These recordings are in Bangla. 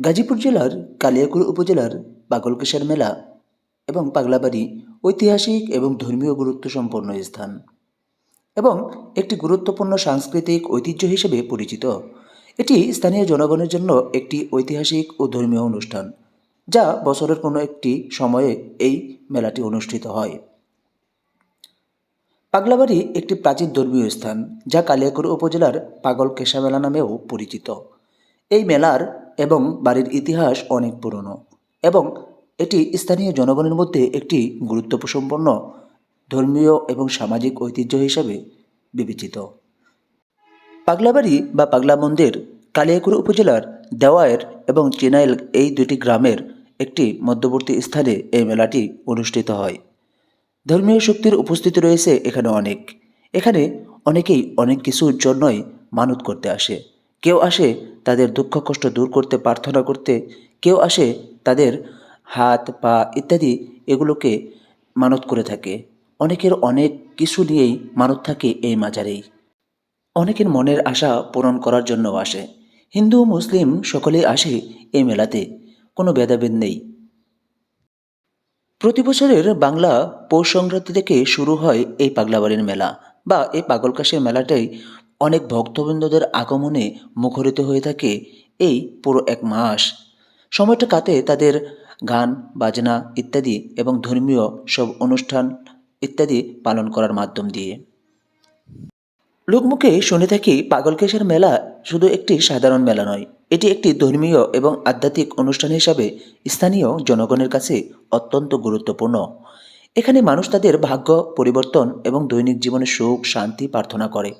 গাজীপুর জেলার কালিয়াকুড় উপজেলার পাগলকেশার মেলা এবং পাগলাবাড়ি ঐতিহাসিক এবং ধর্মীয় গুরুত্ব সম্পন্ন স্থান এবং একটি গুরুত্বপূর্ণ সাংস্কৃতিক ঐতিহ্য হিসেবে পরিচিত। এটি স্থানীয় জনগণের জন্য একটি ঐতিহাসিক ও ধর্মীয় অনুষ্ঠান, যা বছরের কোনো একটি সময়ে এই মেলাটি অনুষ্ঠিত হয়। পাগলাবাড়ি একটি প্রাচীন ধর্মীয় স্থান, যা কালিয়াকুড় উপজেলার পাগল কেশা মেলা নামেও পরিচিত। এই মেলার এবং বাড়ির ইতিহাস অনেক পুরনো এবং এটি স্থানীয় জনগণের মধ্যে একটি গুরুত্বপূর্ণ ধর্মীয় এবং সামাজিক ঐতিহ্য হিসাবে বিবেচিত। পাগলাবাড়ি বা পাগলা মন্দির কালিয়াকুড় উপজেলার দেওয়ায়ের এবং চিনাইল এই দুটি গ্রামের একটি মধ্যবর্তী স্থানে এই মেলাটি অনুষ্ঠিত হয়। ধর্মীয় শক্তির উপস্থিতি রয়েছে এখানে অনেক। এখানে অনেকেই অনেক কিছুর জন্যই মানত করতে আসে। কেউ আসে তাদের দুঃখ কষ্ট দূর করতে, প্রার্থনা করতে, কেউ আসে তাদের হাত, পা ইত্যাদি এগুলোকে মানত করে থাকে। অনেকের অনেক কিছু নিয়েই মানত থাকে এই মাজারেই। অনেকের মনের আশা পূরণ করার জন্য আসে। হিন্দু, মুসলিম সকলেই আসে এই মেলাতে। কোনো ভেদাভেদ নেই। প্রতি বছরের বাংলা পৌষ সংক্রান্তি থেকে শুরু হয় এই পাগলাবাড়ির মেলা বা এই পাগলকাশের মেলাটাই অনেক ভক্তবৃন্দদের আগমনে মুখরিত হয়ে থাকে এই পুরো এক মাস। সময়টা কাটে তাদের গান, বাজনা ইত্যাদি এবং ধর্মীয় সব অনুষ্ঠান ইত্যাদি পালন করার মাধ্যম দিয়ে। লোকমুখে শুনে থাকি পাগলকেশের মেলা শুধু একটি সাধারণ মেলা নয়, এটি একটি ধর্মীয় এবং আধ্যাত্মিক অনুষ্ঠান হিসাবে স্থানীয় জনগণের কাছে অত্যন্ত গুরুত্বপূর্ণ। এখানে মানুষ তাদের ভাগ্য, পরিবর্তন এবং দৈনিক জীবনে সুখ, শান্তি প্রার্থনা করে।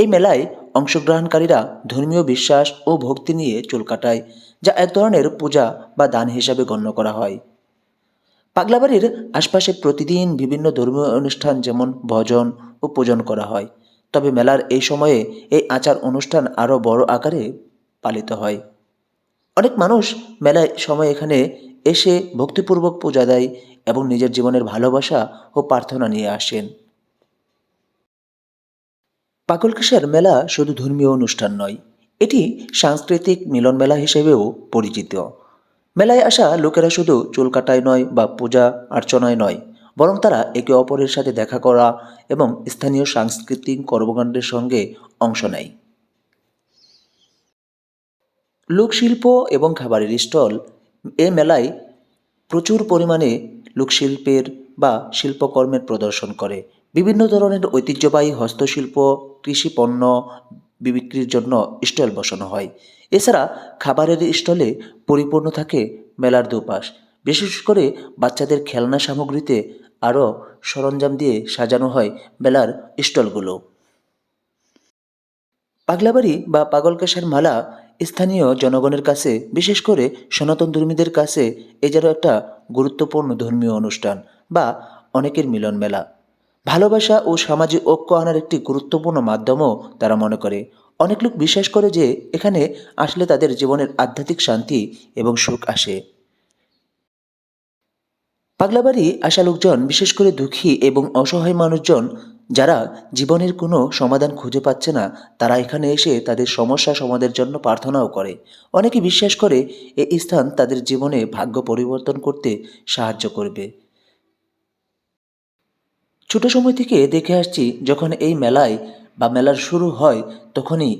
এই মেলায় অংশগ্রহণকারীরা ধর্মীয় বিশ্বাস ও ভক্তি নিয়ে চুল কাটায়, যা এক ধরনের পূজা বা দান হিসাবে গণ্য করা হয়। পাগলাবাড়ির আশপাশে প্রতিদিন বিভিন্ন ধর্মীয় অনুষ্ঠান যেমন ভজন ও পূজন করা হয়, তবে মেলার এই সময়ে এই আচার অনুষ্ঠান আরও বড় আকারে পালিত হয়। অনেক মানুষ মেলায় সময় এখানে এসে ভক্তিপূর্বক পূজা দেয় এবং নিজের জীবনের ভালোবাসা ও প্রার্থনা নিয়ে আসেন। পাগলকেশার মেলা শুধু ধর্মীয় অনুষ্ঠান নয়, এটি সাংস্কৃতিক মিলন মেলা হিসেবেও পরিচিত। মেলায় আসা লোকেরা শুধু চুল কাটায় নয় বা পূজা অর্চনায় নয়, বরং তারা একে অপরের সাথে দেখা করা এবং স্থানীয় সাংস্কৃতিক কর্মকাণ্ডের সঙ্গে অংশ নেয়। লোকশিল্প এবং খাবারের স্টল, এ মেলায় প্রচুর পরিমাণে লোকশিল্পের বা শিল্পকর্মের প্রদর্শন করে। বিভিন্ন ধরনের ঐতিহ্যবাহী হস্তশিল্প, কৃষি পণ্য বিক্রির জন্য স্টল বসানো হয়। এছাড়া খাবারের স্টলে পরিপূর্ণ থাকে মেলার দুপাশ। বিশেষ করে বাচ্চাদের খেলনা সামগ্রীতে আরও সরঞ্জাম দিয়ে সাজানো হয় মেলার স্টলগুলো। পাগলাবাড়ি বা পাগলকেশার মালা স্থানীয় জনগণের কাছে, বিশেষ করে সনাতন ধর্মীদের কাছে, এ যেন একটা গুরুত্বপূর্ণ ধর্মীয় অনুষ্ঠান বা অনেকের মিলন মেলা। ভালোবাসা ও সামাজিক ঐক্য আনার একটি গুরুত্বপূর্ণ মাধ্যমও তারা মনে করে। অনেক লোক বিশ্বাস করে যে এখানে আসলে তাদের জীবনের আধ্যাত্মিক শান্তি এবং সুখ আসে। পাগলাবাড়ি আসা লোকজন, বিশেষ করে দুঃখী এবং অসহায় মানুষজন, যারা জীবনের কোনো সমাধান খুঁজে পাচ্ছে না, তারা এখানে এসে তাদের সমস্যা সমাধানের জন্য প্রার্থনাও করে। অনেকে বিশ্বাস করে এই স্থান তাদের জীবনে ভাগ্য পরিবর্তন করতে সাহায্য করবে। ছোট সময় থেকে দেখে আসছি যখন এই মেলায় বা মেলার শুরু হয় তখনই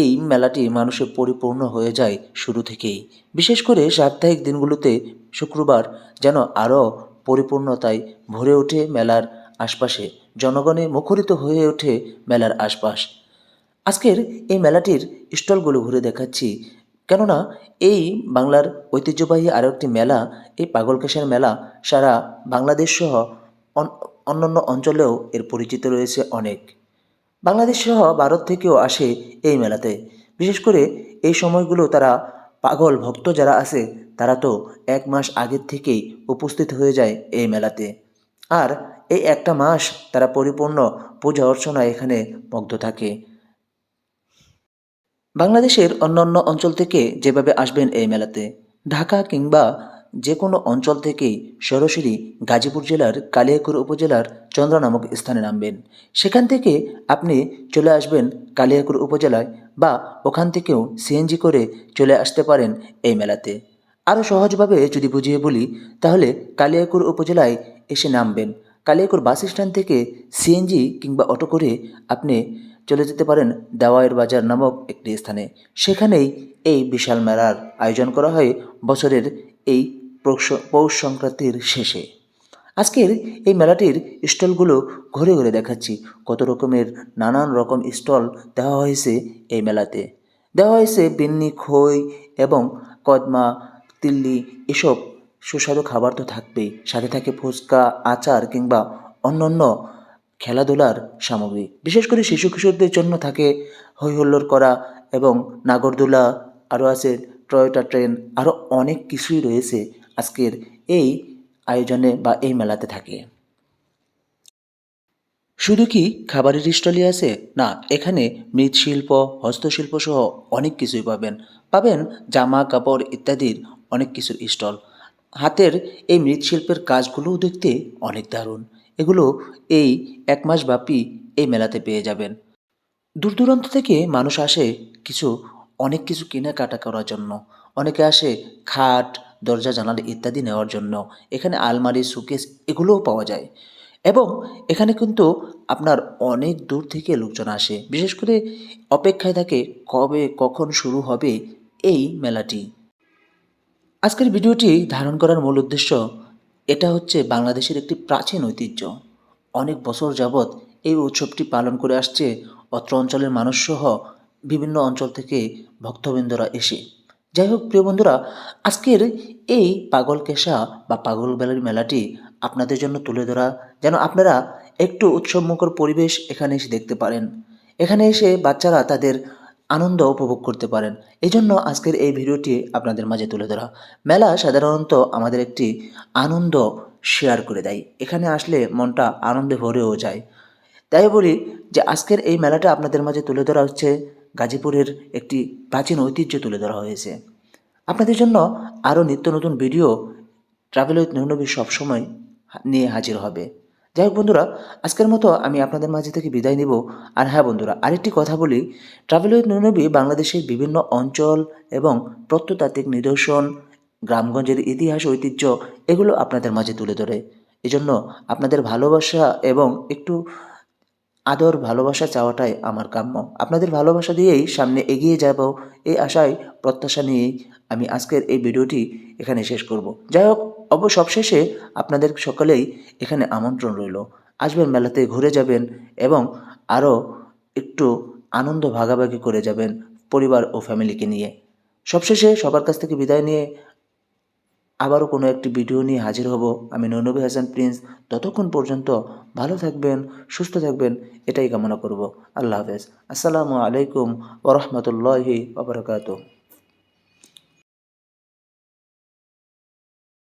এই মেলাটি মানুষে পরিপূর্ণ হয়ে যায় শুরু থেকেই। বিশেষ করে সাপ্তাহিক দিনগুলোতে শুক্রবার যেন আরও পরিপূর্ণতায় ভরে ওঠে মেলার আশপাশে, জনগণে মুখরিত হয়ে ওঠে মেলার আশপাশ। আজকের এই মেলাটির স্টলগুলো ঘুরে দেখাচ্ছি। কেননা এই বাংলার ঐতিহ্যবাহী আরও একটি মেলা, এই পাগলকেশের মেলা সারা বাংলাদেশ সহ অন্যান্য অঞ্চলেও এর পরিচিত রয়েছে অনেক। বাংলাদেশ সহ ভারত থেকেও আসে এই মেলাতে। বিশেষ করে এই সময়গুলো তারা পাগল ভক্ত যারা আছে, তারা তো এক মাস আগের থেকেই উপস্থিত হয়ে যায় এই মেলাতে। আর এই একটা মাস তারা পরিপূর্ণ পূজা অর্চনা এখানে মগ্ধ থাকে। বাংলাদেশের অন্যান্য অঞ্চল থেকে যেভাবে আসবেন এই মেলাতে, ঢাকা কিংবা যে কোনো অঞ্চল থেকেই সরাসরি গাজীপুর জেলার কালিয়াকুর উপজেলার চন্দ্রা নামক স্থানে নামবেন। সেখান থেকে আপনি চলে আসবেন কালিয়াকুর উপজেলায় বা ওখান থেকেও সিএনজি করে চলে আসতে পারেন এই মেলাতে। আরও সহজভাবে যদি বুঝিয়ে বলি, তাহলে কালিয়াকুর উপজেলায় এসে নামবেন। কালিয়াকুর বাস স্ট্যান্ড থেকে সিএনজি কিংবা অটো করে আপনি চলে যেতে পারেন দেওয়ায়ের বাজার নামক একটি স্থানে। সেখানেই এই বিশাল মেলার আয়োজন করা হয় বছরের এই পৌষ- সংক্রান্তির শেষে। আজকের এই মেলাটির স্টলগুলো ঘুরে ঘুরে দেখাচ্ছি। কত রকমের নানান রকম স্টল দেওয়া হয়েছে এই মেলাতে। দেওয়া হয়েছে বিন্নি, খই এবং কদমা, তিল্লি এসব সুস্বাদু খাবার তো থাকবেই। সাথে থাকে ফুচকা, আচার কিংবা অন্যান্য খেলাধুলার সামগ্রী। বিশেষ করে শিশু কিশোরদের জন্য থাকে হই হুল্লোড় করা এবং নাগরদোলা, আরও আছে টয়োটা ট্রেন আরও অনেক কিছুই রয়েছে আজকের এই আয়োজনে বা এই মেলাতে থাকে। শুধু কি খাবারের স্টলই আছে? না, এখানে মৃৎশিল্প, হস্তশিল্প সহ অনেক কিছুই পাবেন। পাবেন জামা, কাপড় ইত্যাদির অনেক কিছুর স্টল। হাতের এই মৃৎশিল্পের কাজগুলোও দেখতে অনেক দারুণ। এগুলো এই এক মাস ব্যাপী এই মেলাতে পেয়ে যাবেন। দূর দূরান্ত থেকে মানুষ আসে কিছু অনেক কিছু কেনাকাটা করার জন্য। অনেকে আসে খাট, দরজা, জানালা ইত্যাদি নেওয়ার জন্য। এখানে আলমারি, সুকেস এগুলোও পাওয়া যায়। এবং এখানে কিন্তু আপনার অনেক দূর থেকে লোকজন আসে। বিশেষ করে অপেক্ষায় থাকে কবে কখন শুরু হবে এই মেলাটি। আজকের ভিডিওটি ধারণ করার মূল উদ্দেশ্য এটা হচ্ছে বাংলাদেশের একটি প্রাচীন ঐতিহ্য। অনেক বছর যাবৎ এই উৎসবটি পালন করে আসছে। অত্র অঞ্চলের মানুষসহ বিভিন্ন অঞ্চল থেকে ভক্তবৃন্দরা এসে। যাই হোক প্রিয় বন্ধুরা, আজকের এই পাগল কেশা বা পাগল বেলার মেলাটি আপনাদের জন্য তুলে ধরা, যেন আপনারা একটু উৎসবমুখর পরিবেশ এখানে এসে দেখতে পারেন। এখানে এসে বাচ্চারা তাদের আনন্দ উপভোগ করতে পারেন। এই জন্য আজকের এই ভিডিওটি আপনাদের মাঝে তুলে ধরা। মেলা সাধারণত আমাদের একটি আনন্দ শেয়ার করে দেয়। এখানে আসলে মনটা আনন্দে ভরেও যায়। তাই বলি যে, আজকের এই মেলাটা আপনাদের মাঝে তুলে ধরা হচ্ছে গাজীপুরের একটি প্রাচীন ঐতিহ্য তুলে ধরা হয়েছে। আপনাদের জন্য আরও নিত্য নতুন ভিডিও ট্রাভেল উইথ নবী সবসময় নিয়ে হাজির হবে। যাই হোক বন্ধুরা, আজকের মতো আমি আপনাদের মাঝে থেকে বিদায় নিব। আর হ্যাঁ বন্ধুরা, আরেকটি কথা বলি, ট্রাভেল উইথ নবী বাংলাদেশের বিভিন্ন অঞ্চল এবং প্রত্নতাত্ত্বিক নিদর্শন, গ্রামগঞ্জের ইতিহাস, ঐতিহ্য, এগুলো আপনাদের মাঝে তুলে ধরে। এজন্য আপনাদের ভালোবাসা এবং একটু আদর, ভালোবাসা চাওয়াটাই আমার কাম্য। আপনাদের ভালোবাসা দিয়েই সামনে এগিয়ে যাব, এই আশায় প্রত্যাশা নিয়েই আমি আজকের এই ভিডিওটি এখানে শেষ করব। যাই হোক, অব সবশেষে আপনাদের সকলেই এখানে আমন্ত্রণ রইল। আসবেন মেলাতে, ঘুরে যাবেন এবং আরও একটু আনন্দ ভাগাভাগি করে যাবেন পরিবার ও ফ্যামিলিকে নিয়ে। সবশেষে সবার কাছ থেকে বিদায় নিয়ে আবারও কোনো একটি ভিডিও নিয়ে হাজির হব। আমি ননবী হাসান প্রিন্স। ততক্ষণ পর্যন্ত ভালো থাকবেন, সুস্থ থাকবেন, এটাই কামনা করব। আল্লাহ হাফেজ। আসসালামু আলাইকুম ওরহমতুল্লাহি ওবরাকাতুহ